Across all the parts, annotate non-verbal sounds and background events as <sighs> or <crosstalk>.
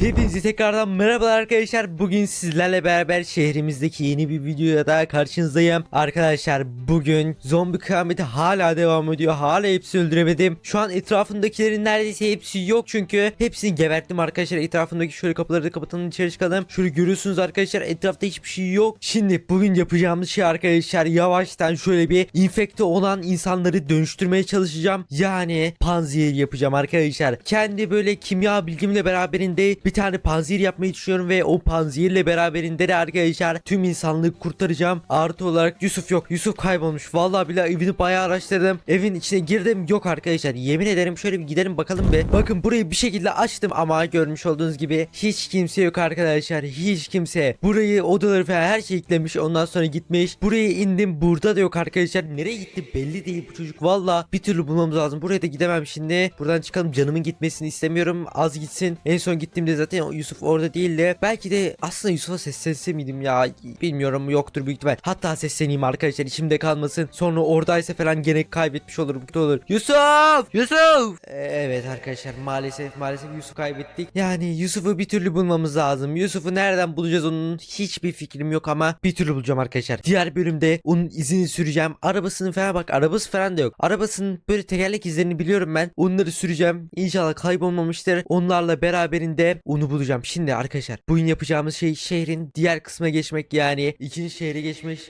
Hepinize tekrardan merhabalar arkadaşlar. Bugün sizlerle beraber şehrimizdeki yeni bir videoya da karşınızdayım. Arkadaşlar bugün zombi kıyameti hala devam ediyor. Hala hepsi öldüremedim. Şu an etrafımdakilerin neredeyse hepsi yok çünkü hepsini geberttim arkadaşlar. Etrafımdaki şöyle kapıları da kapatalım içeri çıkalım. Şöyle görüyorsunuz arkadaşlar etrafta hiçbir şey yok. Şimdi bugün yapacağımız şey arkadaşlar yavaştan şöyle bir infekte olan insanları dönüştürmeye çalışacağım. Yani panzehir yapacağım arkadaşlar. Kendi böyle kimya bilgimle beraberinde bir tane panzehir yapmayı düşünüyorum ve o panzehirle beraberinde de arkadaşlar tüm insanlığı kurtaracağım. Artı olarak Yusuf yok. Yusuf kaybolmuş. Vallahi bile evini bayağı araştırdım. Evin içine girdim yok arkadaşlar. Yemin ederim şöyle bir gidelim bakalım be. Bakın burayı bir şekilde açtım ama görmüş olduğunuz gibi hiç kimse yok arkadaşlar. Hiç kimse. Burayı odaları falan her şey eklemiş. Ondan sonra gitmiş. Buraya indim. Burada da yok arkadaşlar. Nereye gitti belli değil bu çocuk. Valla bir türlü bulmamız lazım. Buraya da gidemem şimdi. Buradan çıkalım. Canımın gitmesini istemiyorum. Az gitsin. En son gittiğimde zaten Yusuf orada değildi. Belki de aslında Yusuf'a seslense miydim ya? Bilmiyorum yoktur büyük ihtimal. Hatta sesleneyim arkadaşlar içimde kalmasın. Sonra oradaysa falan gene kaybetmiş olurum. Kötü olur. Yusuf! Yusuf! Ee, Evet arkadaşlar maalesef maalesef Yusuf kaybettik. Yani Yusuf'u bir türlü bulmamız lazım. Yusuf'u nereden bulacağız onun hiçbir fikrim yok ama bir türlü bulacağım arkadaşlar. Diğer bölümde onun izini süreceğim. Arabasını falan bak arabası falan da yok. Arabasının böyle tekerlek izlerini biliyorum ben. Onları süreceğim. İnşallah kaybolmamıştır. Onlarla beraberinde onu bulacağım. Şimdi arkadaşlar bugün yapacağımız şey şehrin diğer kısmına geçmek yani ikinci şehre geçmek.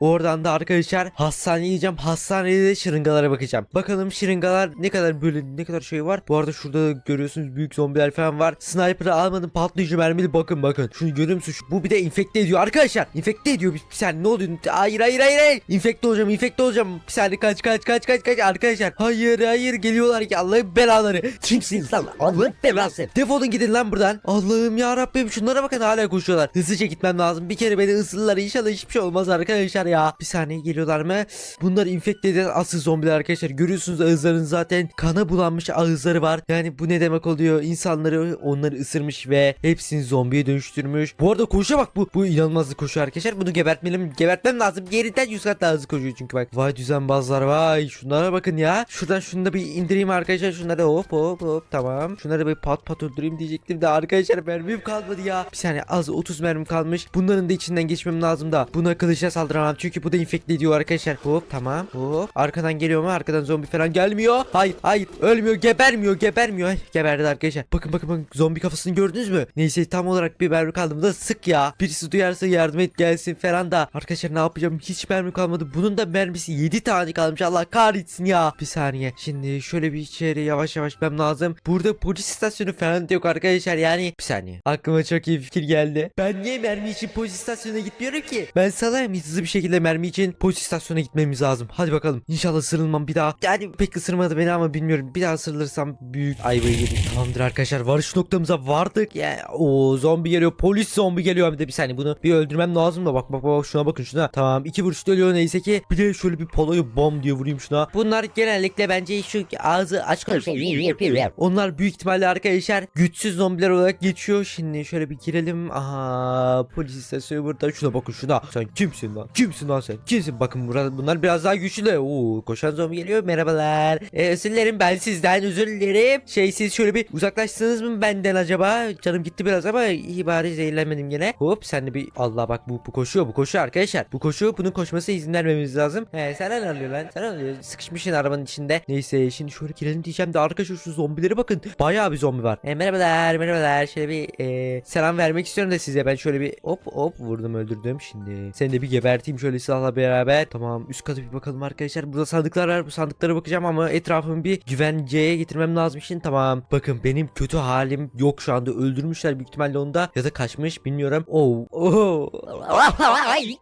Oradan da arkadaşlar hastaneye gideceğim. Hastanede de şırıngalara bakacağım. Bakalım şırıngalar ne kadar böyle ne kadar şey var. Bu arada şurada görüyorsunuz büyük zombiler falan var. Sniper'ı almadım patlayıcı mermili bakın bakın. Şunu görüyor musun? Bu bir de infekte ediyor arkadaşlar. İnfekte ediyor. Bir, bir saniye ne oluyor? Hayır hayır hayır hayır. İnfekte olacağım infekte olacağım. Bir saniye kaç kaç kaç kaç kaç arkadaşlar. Hayır hayır geliyorlar ki Allah'ın belaları. Kimsiniz lan? Allah'ın belası. Defolun gidin lan buradan. Allah'ım ya Rabbim şunlara bakın hala koşuyorlar. Hızlıca gitmem lazım. Bir kere beni ısırırlar inşallah hiçbir şey olmaz arkadaşlar ya. Bir saniye geliyorlar mı? Bunlar infekte eden asıl zombiler arkadaşlar. Görüyorsunuz ağızların zaten kana bulanmış ağızları var. Yani bu ne demek oluyor? İnsanları onları ısırmış ve hepsini zombiye dönüştürmüş. Bu arada koşuyor bak bu. Bu inanılmaz hızlı koşuyor arkadaşlar. Bunu gebertmeliyim. Gebertmem lazım. Yerinden 100 kat daha hızlı koşuyor çünkü bak. Vay düzenbazlar vay. Şunlara bakın ya. Şuradan şunu da bir indireyim arkadaşlar. Şunları hop hop hop tamam. Şunları bir pat pat öldüreyim diyecektim de arkadaşlar mermim kalmadı ya. Bir saniye az 30 mermim kalmış. Bunların da içinden geçmem lazım da. Buna kılıçla saldıramam çünkü bu da infekte ediyor arkadaşlar. Hop tamam hop. Arkadan geliyor mu? Arkadan zombi falan gelmiyor. Hayır hayır ölmüyor gebermiyor gebermiyor. Ay, geberdi arkadaşlar. Bakın bakın bakın zombi kafasını gördünüz mü? Neyse tam olarak bir mermi kaldı. Da sık ya. Birisi duyarsa yardım et gelsin falan da. Arkadaşlar ne yapacağım? Hiç mermi kalmadı. Bunun da mermisi 7 tane kalmış. Allah kahretsin ya. Bir saniye. Şimdi şöyle bir içeri yavaş yavaş ben lazım. Burada polis istasyonu falan da yok arkadaşlar. Yani bir saniye. Aklıma çok iyi fikir geldi. Ben niye mermi için polis istasyonuna gitmiyorum ki? Ben salayım hızlı bir şekilde mermi için polis istasyonuna gitmemiz lazım. Hadi bakalım. İnşallah ısırılmam bir daha. Yani pek ısırmadı beni ama bilmiyorum. Bir daha ısırılırsam büyük ayvayı yedim. Tamamdır arkadaşlar. Varış noktamıza vardık. Ya o zombi geliyor. Polis zombi geliyor. Bir de bir saniye bunu bir öldürmem lazım da bak bak bak şuna bakın şuna. Tamam iki vuruşta ölüyor neyse ki. Bir de şöyle bir poloyu bom diye vurayım şuna. Bunlar genellikle bence şu ağzı aç konuşuyor. Onlar büyük ihtimalle arkadaşlar güçsüz zombiler olarak geçiyor. Şimdi şöyle bir girelim. Aha polis istasyonu burada. Şuna bakın şuna. Sen kimsin lan? Kimsin lan sen? Kimsin? Bakın burada bunlar biraz daha güçlü. Oo koşan zombi geliyor. Merhabalar. Ee, özür dilerim ben sizden özür dilerim. Şey siz şöyle bir uzaklaştınız mı benden acaba? Canım gitti biraz ama iyi bari zehirlenmedim gene. Hop sen de bir Allah bak bu, bu koşuyor bu koşuyor arkadaşlar. Bu koşuyor bunun koşması izin vermemiz lazım. He sen ne alıyor lan? Sen ne alıyor? Sıkışmışsın arabanın içinde. Neyse şimdi şöyle girelim diyeceğim de arkadaşlar şu zombilere bakın. Bayağı bir zombi var. E, merhabalar merhabalar. Şöyle bir e, selam vermek istiyorum da size. Ben şöyle bir hop hop vurdum öldürdüm. Şimdi seni de bir geberteyim şöyle silahla beraber. Tamam üst kata bir bakalım arkadaşlar. Burada sandıklar var. Bu sandıklara bakacağım ama etrafımı bir güvenceye getirmem lazım için. Tamam. Bakın benim kötü halim yok şu anda. Öldürmüşler büyük ihtimalle onu da. Ya da kaçmış bilmiyorum. Oo. Oo.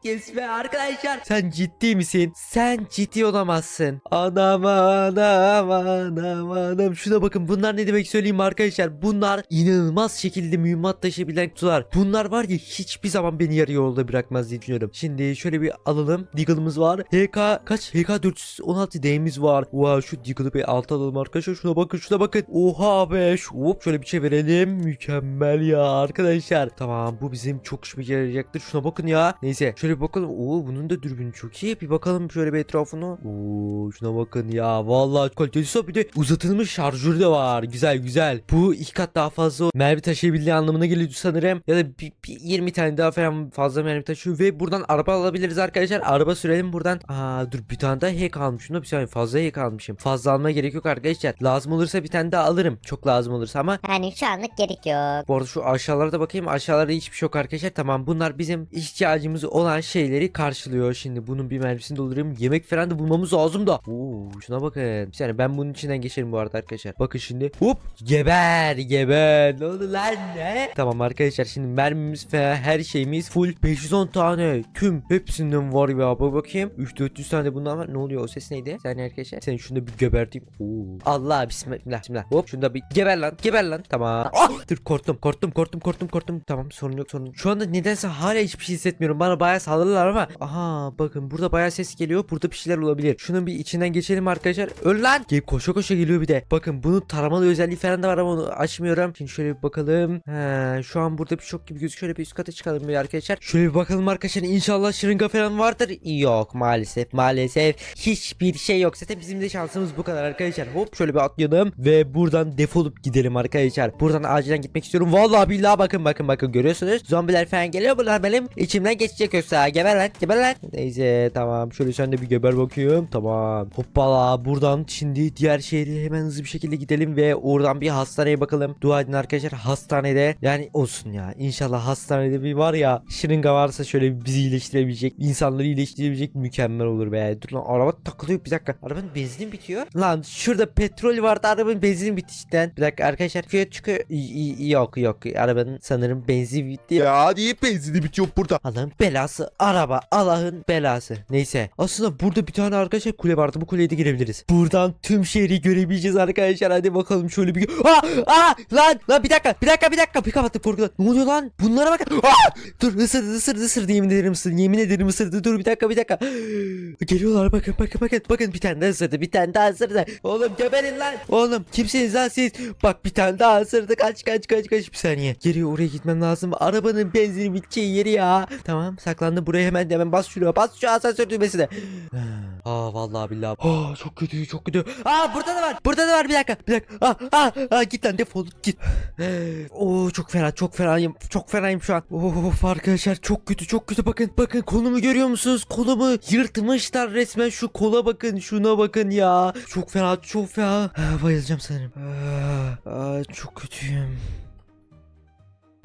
Kesme arkadaşlar. Sen ciddi misin? Sen ciddi olamazsın. Anam anam anam anam. Şuna bakın bunlar ne demek söyleyeyim arkadaşlar. Bunlar inanılmaz şekilde mühimmat taşıyabilen kutular. Bunlar var ya hiçbir zaman beni yarı yolda bırakmaz diye düşünüyorum. Şimdi şöyle bir alalım. Deagle'ımız var. HK kaç? HK 416 D'miz var. Wow şu Deagle'ı bir alta alalım arkadaşlar. Şuna bakın şuna bakın. Oha be. Hop şöyle bir verelim. Mükemmel ya arkadaşlar. Tamam bu bizim çok işime yarayacaktır. Şuna bakın ya. Neyse şöyle bir bakalım. Oo bunun da dürbünü çok iyi. Bir bakalım şöyle bir etrafına. Oo şuna bakın ya. Vallahi kalitesi bir de uzatılmış şarjörü de var. Güzel güzel. Bu iki kat daha fazla mermi taşıyabildiği anlamına geliyor sanırım. Ya da bir, bir 20 tane daha falan fazla mermi taşıyor ve buradan araba alabiliriz arkadaşlar. Araba sürelim buradan. Aa dur bir tane daha hack almışım da bir saniye fazla hack almışım. Fazla almaya gerek yok arkadaşlar. Lazım olursa bir tane daha alırım. Çok lazım olursa ama Yani şu anlık gerek yok. bu arada şu aşağılara bakayım. Aşağılarda hiçbir şey yok arkadaşlar. Tamam bunlar bizim ihtiyacımız olan şeyleri karşılıyor. Şimdi bunun bir mermisini doldurayım. Yemek falan da bulmamız lazım da. Oo şuna bakın. Bir saniye ben bunun içinden geçerim bu arada arkadaşlar. Bakın şimdi. Hop geber geber. Ne oldu lan ne? Tamam arkadaşlar şimdi mermimiz ve her şeyimiz full. 510 tane. Tüm hepsinden var ya. Bak bakayım. 3-400 tane de bundan var. Ne oluyor o ses neydi? Saniye arkadaşlar. Seni şunu da bir geberteyim. Oo. Allah bismillah. Bismillah. Hop şunu da bir geber lan. Geber lan. Tamam. Ah! Dur korktum. Korktum. Korktum. Korktum. Korktum. Tamam sorun yok sorun yok. Şu anda nedense hala hiçbir şey hissetmiyorum. Bana bayağı saldırırlar ama. Aha bakın burada bayağı ses geliyor. Burada bir şeyler olabilir. Şunun bir içinden geçelim arkadaşlar. Öl lan. Gelip koşa koşa geliyor bir de. Bakın bunun taramalı özelliği falan da var ama onu açmıyorum. Şimdi şöyle bir bakalım. He, şu an burada bir şok gibi gözüküyor. Şöyle bir üst kata çıkalım bir arkadaşlar. Şöyle bir bakalım arkadaşlar. İnşallah şırınga falan vardır. Yok maalesef maalesef. Hiçbir şey yok. Zaten bizim de şansımız bu kadar arkadaşlar. Hop şöyle bir atlayalım. Ve buradan defolup gidelim arkadaşlar. Buradan acilen gitmek istiyorum. Vallahi billahi bakın bakın bakın görüyorsunuz. Zombiler falan geliyor. Bunlar benim içimden geçecek yoksa. Geber lan geber lan. Neyse tamam. Şöyle sen de bir geber bakayım. Tamam. Hoppala buradan şimdi diğer şehre hemen hızlı bir şekilde gidelim ve oradan bir hastaneye bakalım. Dua edin arkadaşlar hastanede yani olsun ya. İnşallah hastanede bir var ya şırınga varsa şöyle bizi iyileştirebilecek, insanları iyileştirebilecek mükemmel olur be. Dur lan araba takılıyor bir dakika. Arabanın benzini bitiyor. Lan şurada petrol vardı arabanın benzini bitti cidden. Bir dakika arkadaşlar fiyat çıkıyor. Yok yok arabanın sanırım benzin bitti. Ya hadi benzini bitiyor burada. Allah'ın belası araba Allah'ın belası. Neyse aslında burada bir tane arkadaşlar kule vardı bu kuleye de girebiliriz. Buradan tüm şehri görebileceğiz arkadaşlar hadi bakalım şöyle bir Aa, aa, lan lan bir dakika bir dakika bir dakika bir kapattık korkudan. Ne oluyor lan bunlara bak. Aa, dur ısırdı ısırdı ısırdı yemin ederim ısırdı yemin ederim ısırdı dur bir dakika bir dakika. <gasps> Geliyorlar bakın bakın bakın bakın bir tane daha ısırdı bir tane daha ısırdı. Oğlum geberin lan. Oğlum kimsiniz lan siz? Bak bir tane daha ısırdı kaç kaç kaç kaç bir saniye. Geri oraya gitmem lazım. Arabanın benzini biteceği yeri ya. Tamam saklandım buraya hemen hemen bas şuraya bas şu asansör düğmesine. <sighs> Aa vallahi billahi. Aa çok kötü çok kötü. Aa burada da var. Burada da var bir dakika. Bir dakika. Aa aa, aa git lan defol git. <sighs> Oo çok fena çok fenayım. Çok fenayım şu an. Of arkadaşlar çok kötü çok kötü bakın. Bakın kolumu görüyor musunuz? Kolumu yırtmışlar resmen şu kola bakın. Şuna bakın ya. Çok fena çok fena. Aa, <sighs> bayılacağım sanırım. Aa, <sighs> aa, çok kötüyüm.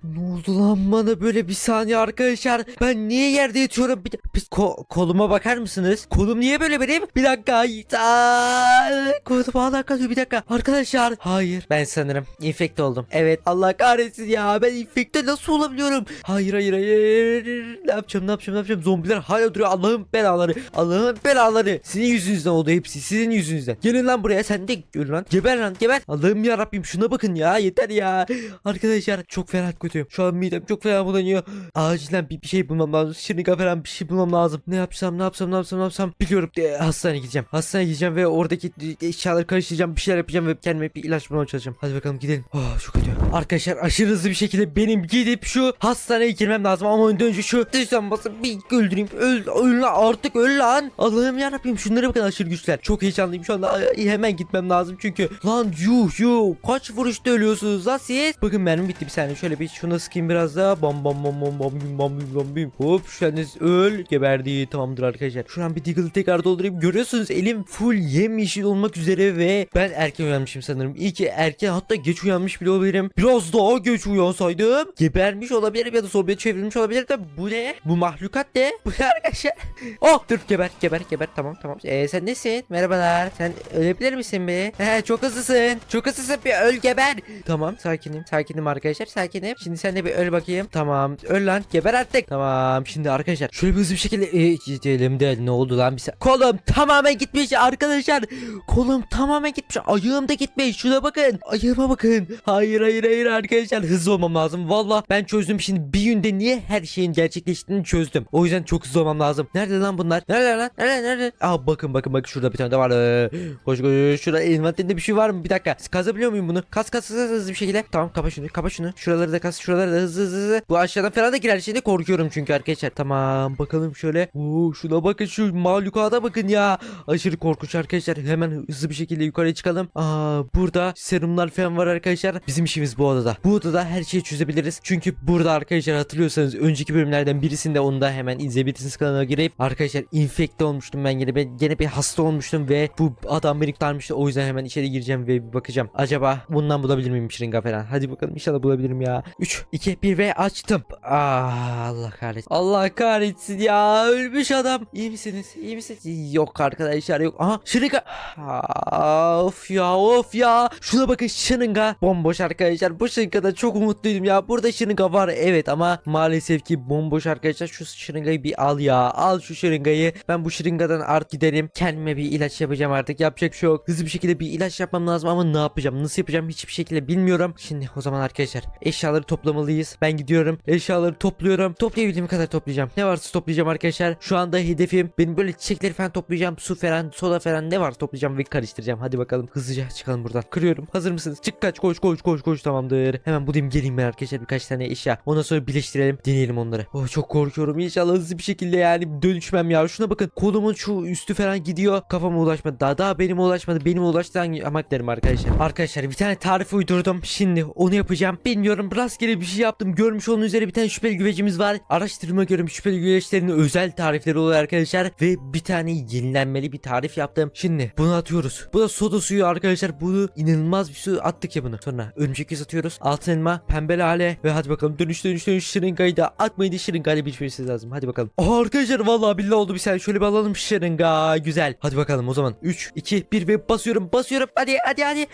Ne oldu lan bana böyle bir saniye arkadaşlar. Ben niye yerde yatıyorum? Bir, bir ko- koluma bakar mısınız? Kolum niye böyle benim? Bir dakika. Aa, kolum hala bir dakika. Arkadaşlar. Hayır. Ben sanırım infekte oldum. Evet. Allah kahretsin ya. Ben infekte nasıl olabiliyorum? Hayır hayır hayır. Ne yapacağım ne yapacağım ne yapacağım? Zombiler hala duruyor. Allah'ın belaları. Allah'ın belaları. Sizin yüzünüzden oldu hepsi. Sizin yüzünüzden. Gelin lan buraya. Sen de gör lan. Geber lan geber. Allah'ım ya Rabbim şuna bakın ya. Yeter ya. Arkadaşlar çok fena kötüyüm. Şu an midem çok fena bulanıyor. Acilen bir, bir şey bulmam lazım. Şırınga falan bir şey bulmam lazım. Ne yapsam ne yapsam ne yapsam ne yapsam? Biliyorum de, hastaneye gideceğim. Hastaneye gideceğim ve oradaki eşyaları karıştıracağım bir şeyler yapacağım ve kendime bir ilaç bulmaya çalışacağım. Hadi bakalım gidelim. Oh çok kötü. Arkadaşlar aşırı hızlı bir şekilde benim gidip şu hastaneye girmem lazım. Ama önce şu dıştan basıp bir öldüreyim. Öl, öl artık öl lan. Allah'ım yarabbim şunlara bakın aşırı güçler. Çok heyecanlıyım şu anda. Hemen gitmem lazım çünkü. Lan yuh yuh. Kaç vuruşta ölüyorsunuz lan siz? Bakın mermi bitti bir saniye. Şöyle bir şuna sıkayım biraz daha. Bam bam bam bam bam bim bam bim bam bim. Hop anda öl. Geberdi tamamdır arkadaşlar. Şu an bir deagle'ı tekrar doldurayım. Görüyorsunuz elim full yemyeşil olmak üzere ve ben erken uyanmışım sanırım. İyi ki erken hatta geç uyanmış bile olabilirim. Biraz daha geç uyansaydım gebermiş olabilirim ya da zombiye çevrilmiş olabilir de bu ne? Bu mahlukat ne? <laughs> Bu ne arkadaşlar? <laughs> Oh dur geber geber geber. Tamam tamam. Ee, sen nesin? Merhabalar. Sen ölebilir misin be? He, çok hızlısın. Çok hızlısın. Bir öl geber. Tamam sakinim. Sakinim arkadaşlar sakinim. Şimdi Şimdi sen de bir öl bakayım. Tamam. Öl lan. Geber artık. Tamam. Şimdi arkadaşlar şöyle bir hızlı bir şekilde e, gidelim de ne oldu lan bir sa- Kolum tamamen gitmiş arkadaşlar. Kolum tamamen gitmiş. Ayağım da gitmiş. Şuna bakın. Ayağıma bakın. Hayır hayır hayır arkadaşlar. Hızlı olmam lazım. Valla ben çözdüm şimdi bir günde niye her şeyin gerçekleştiğini çözdüm. O yüzden çok hızlı olmam lazım. Nerede lan bunlar? Nerede lan? Nerede nerede? Aa bakın bakın bakın şurada bir tane de var. Ee, Koş koş. Şurada envanterinde bir şey var mı? Bir dakika. Kazabiliyor muyum bunu? Kas kas kas hızlı bir şekilde. Tamam kapa şunu. Kapa şunu. Şuraları da kas. Şuraları da hızlı hızlı hızlı. Bu aşağıdan falan da girer şimdi korkuyorum çünkü arkadaşlar. Tamam bakalım şöyle. Oo şuna bakın şu mahlukata bakın ya. Aşırı korkunç arkadaşlar. Hemen hızlı bir şekilde yukarıya çıkalım. Aa burada serumlar falan var arkadaşlar. Bizim işimiz bu odada. Bu odada her şeyi çözebiliriz. Çünkü burada arkadaşlar hatırlıyorsanız önceki bölümlerden birisinde onu da hemen izleyebilirsiniz kanala girip arkadaşlar infekte olmuştum ben gene ben gene bir hasta olmuştum ve bu adam beni kurtarmıştı. O yüzden hemen içeri gireceğim ve bir bakacağım. Acaba bundan bulabilir miyim şırınga falan? Hadi bakalım inşallah bulabilirim ya. 3 2 1 ve açtım. Ah Allah kahretsin. Allah kahretsin ya. Ölmüş adam. İyi misiniz? İyi misiniz? Yok arkadaşlar yok. Aha şırınga. Ah, Of ya of ya. Şuna bakın şırınga. Bomboş arkadaşlar. Bu şırıngada çok umutluydum ya. Burada şırınga var evet ama maalesef ki bomboş arkadaşlar. Şu şırıngayı bir al ya. Al şu şırıngayı. Ben bu şırıngadan art giderim. Kendime bir ilaç yapacağım artık. Yapacak bir şey yok. Hızlı bir şekilde bir ilaç yapmam lazım ama ne yapacağım? Nasıl yapacağım? Hiçbir şekilde bilmiyorum. Şimdi o zaman arkadaşlar eşyaları toplamalıyız. Ben gidiyorum. Eşyaları topluyorum. Toplayabildiğim kadar toplayacağım. Ne varsa toplayacağım arkadaşlar. Şu anda hedefim benim böyle çiçekleri falan toplayacağım. Su falan, soda falan ne varsa toplayacağım ve karıştıracağım. Hadi bakalım hızlıca çıkalım buradan. Kırıyorum. Hazır mısınız? Çık kaç koş koş koş koş tamamdır. Hemen bulayım geleyim ben arkadaşlar birkaç tane eşya. Ondan sonra birleştirelim. Deneyelim onları. Oh çok korkuyorum. İnşallah hızlı bir şekilde yani dönüşmem ya. Şuna bakın. Kolumun şu üstü falan gidiyor. Kafama ulaşmadı. Daha daha benim ulaşmadı. Benim ulaştı hangi arkadaşlar. Arkadaşlar bir tane tarif uydurdum. Şimdi onu yapacağım. Bilmiyorum rastgele bir şey yaptım. Görmüş olduğunuz üzere bir tane şüpheli güvecimiz var. Araştırma göre şüpheli güveçlerin özel tarifleri oluyor arkadaşlar. Ve bir tane yenilenmeli bir tarif yaptım. Şimdi bunu atıyoruz. Bu da soda suyu arkadaşlar. Bunu inanılmaz bir su attık ya bunu. Sonra örümcek yüz atıyoruz. Altın elma, pembe lale ve hadi bakalım dönüş dönüş dönüş şırıngayı da atmayı da şırıngayla biçmesi lazım. Hadi bakalım. Aa, arkadaşlar vallahi billahi oldu bir saniye. Şöyle bir alalım şırınga. Güzel. Hadi bakalım o zaman. 3, 2, 1 ve basıyorum. Basıyorum. Hadi hadi hadi.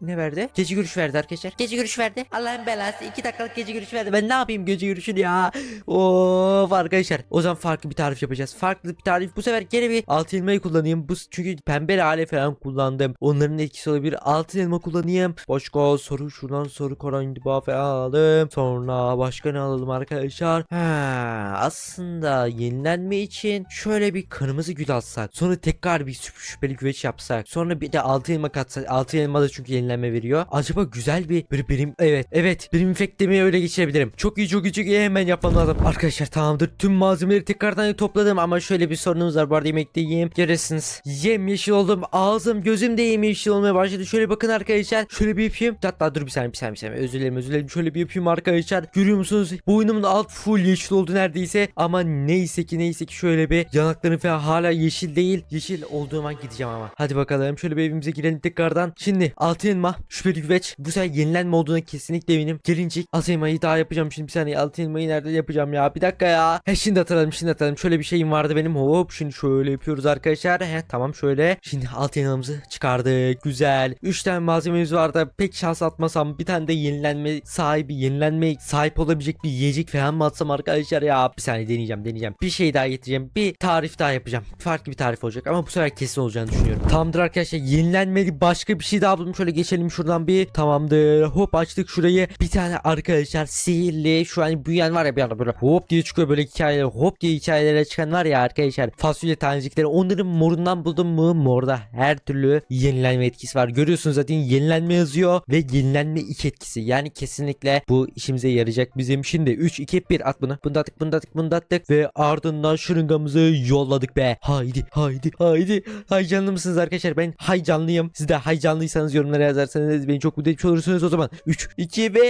Ne verdi? Gece görüş verdi arkadaşlar. Gece görüş verdi. Allah'ın belası 2 dakikalık gece görüş verdi. Ben ne yapayım gece görüşünü ya? Of arkadaşlar. O zaman farklı bir tarif yapacağız. Farklı bir tarif. Bu sefer gene bir altın elmayı kullanayım. Bu çünkü pembe lale falan kullandım. Onların etkisi olabilir. Altın elma kullanayım. Başka soru şuradan soru koran falan alalım. Sonra başka ne alalım arkadaşlar? Ha, aslında yenilenme için şöyle bir kırmızı gül alsak. Sonra tekrar bir şüp- şüpheli güveç yapsak. Sonra bir de altın elma katsak. Altın elma da çünkü yenilenme veriyor. Acaba güzel bir böyle benim evet evet benim infektemeyi öyle geçirebilirim. Çok iyi çok iyi çok iyi hemen yapmam lazım. Arkadaşlar tamamdır. Tüm malzemeleri tekrardan topladım ama şöyle bir sorunumuz var. Bu arada yemekte yiyeyim. Görüyorsunuz. Yem yeşil oldum. Ağzım gözüm de yem yeşil olmaya başladı. Şöyle bakın arkadaşlar. Şöyle bir yapayım. Hatta dur bir saniye bir saniye bir saniye. Özür dilerim özür dilerim. Şöyle bir yapayım arkadaşlar. Görüyor musunuz? Boynumun alt full yeşil oldu neredeyse. Ama neyse ki neyse ki şöyle bir yanaklarım falan hala yeşil değil. Yeşil olduğum an gideceğim ama. Hadi bakalım. Şöyle bir evimize girelim tekrardan. Şimdi altın elma, şüpheli güveç. Bu sefer yenilenme olduğuna kesinlikle eminim. Gelincik. Elmayı daha yapacağım şimdi bir saniye. Altın elmayı nerede yapacağım ya? Bir dakika ya. He şimdi hatırladım şimdi hatırladım. Şöyle bir şeyim vardı benim. Hop şimdi şöyle yapıyoruz arkadaşlar. He tamam şöyle. Şimdi altın elmamızı çıkardık. Güzel. 3 tane malzememiz vardı. Pek şans atmasam bir tane de yenilenme sahibi, yenilenme sahip olabilecek bir yiyecek falan mı atsam arkadaşlar ya? Bir saniye deneyeceğim deneyeceğim. Bir şey daha getireceğim. Bir tarif daha yapacağım. Farklı bir tarif olacak ama bu sefer kesin olacağını düşünüyorum. Tamamdır arkadaşlar. Yenilenmeli başka bir şey daha buldum. Şöyle geçelim şuradan bir. Tamamdır. Hop açtık şurayı. Bir tane arkadaşlar sihirli. Şu an büyüyen var ya bir anda böyle hop diye çıkıyor böyle hikayeler. Hop diye hikayelere çıkan var ya arkadaşlar. Fasulye tanecikleri. Onların morundan buldum mu? Morda her türlü yenilenme etkisi var. Görüyorsunuz zaten yenilenme yazıyor ve yenilenme iki etkisi. Yani kesinlikle bu işimize yarayacak bizim. Şimdi 3 2 1 at bunu. Bunu attık bunu attık bunu attık ve ardından şırıngamızı yolladık be. Haydi haydi haydi. Haycanlı mısınız arkadaşlar? Ben haycanlıyım. Siz de haycanlıysanız yorumlara yazarsanız beni çok mutlu etmiş olursunuz. O zaman 3 2 ve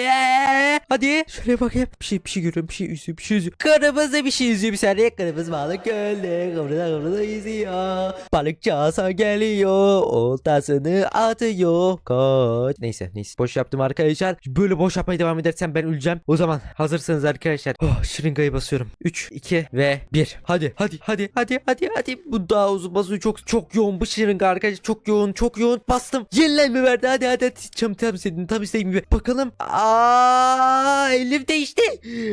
Hadi. Şuraya bakayım. Bir şey bir şey görüyorum. Bir şey yüzüyor. Bir şey yüzüyor. Kırmızı bir şey yüzüyor. Bir saniye. Kırmızı balık gölde. Kıvrıda kıvrıda yüzüyor. Balıkçı Hasan geliyor. Oltasını atıyor. Koç. Neyse neyse. Boş yaptım arkadaşlar. Böyle boş yapmaya devam edersem ben öleceğim. O zaman hazırsanız arkadaşlar. Oh, şırıngayı basıyorum. 3, 2 ve 1. Hadi hadi hadi hadi hadi hadi. Bu daha uzun basıyor. Çok çok yoğun bu şırınga arkadaşlar. Çok yoğun çok yoğun. Bastım. Yenilenme verdi. Hadi hadi hadi. Tam tam istediğim tam istediğim gibi. Bakalım. Aa elim değişti.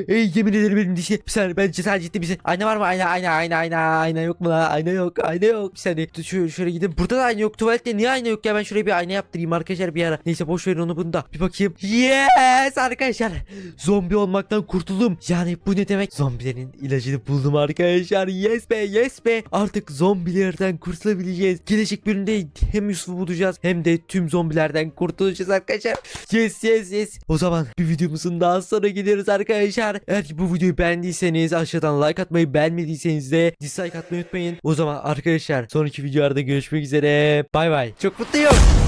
Ey, yemin ederim elim değişti. Bir saniye ben sen ciddi misin? Ayna var mı? Ayna ayna ayna ayna ayna yok mu lan? Ayna yok ayna yok. Bir saniye. Dur, şöyle gidin. Burada da ayna yok. Tuvalette niye ayna yok ya? Ben şuraya bir ayna yaptırayım arkadaşlar bir ara. Neyse boş verin onu bunda. Bir bakayım. Yes arkadaşlar. Zombi olmaktan kurtuldum. Yani bu ne demek? Zombilerin ilacını buldum arkadaşlar. Yes be yes be. Artık zombilerden kurtulabileceğiz. Gelecek bölümde hem Yusuf'u bulacağız hem de tüm zombilerden kurtulacağız arkadaşlar. Yes yes yes. O zaman bir videomuzun daha sonra gidiyoruz arkadaşlar. Eğer ki bu videoyu beğendiyseniz aşağıdan like atmayı beğenmediyseniz de dislike atmayı unutmayın. O zaman arkadaşlar sonraki videolarda görüşmek üzere. Bay bay. Çok mutluyum.